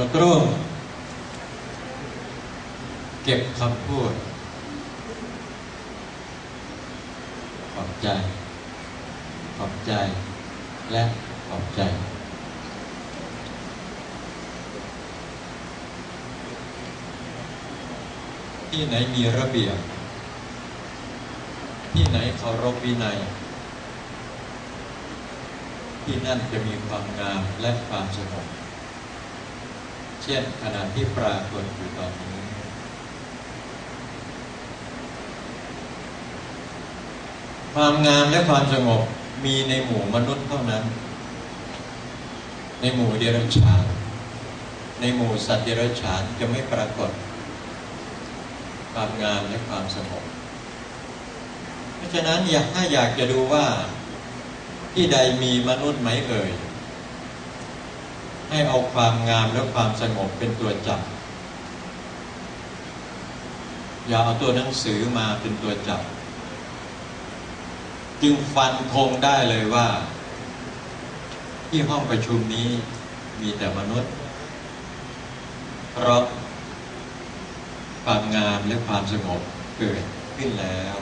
เราต้องเก็บคำพูดขอบใจ ขอบใจ และขอบใจที่ไหนมีระเบียบ ที่ไหนเคารพวินัย ที่นั่นจะมีความงามและความสงบ เช่นขณะที่ปรากฏอยู่ตอนนี้ ความงามและความสงบมีในหมู่มนุษย์เท่านั้น ในหมู่เดรัจฉาน ในหมู่สัตว์เดรัจฉานจะไม่ปรากฏ ความงามและความสงบ เพราะฉะนั้นอยากถ้าอยากจะดูว่าที่ใดมีมนุษย์ไหมเอ่ย ให้เอาความงามและความสงบเป็นตัวจับ อย่าเอาตัวหนังสือมาเป็นตัวจับ จึงฟันธงได้เลยว่า ที่ห้องประชุมนี้มีแต่มนุษย์ เพราะความงามและความสงบเกิดขึ้นแล้ว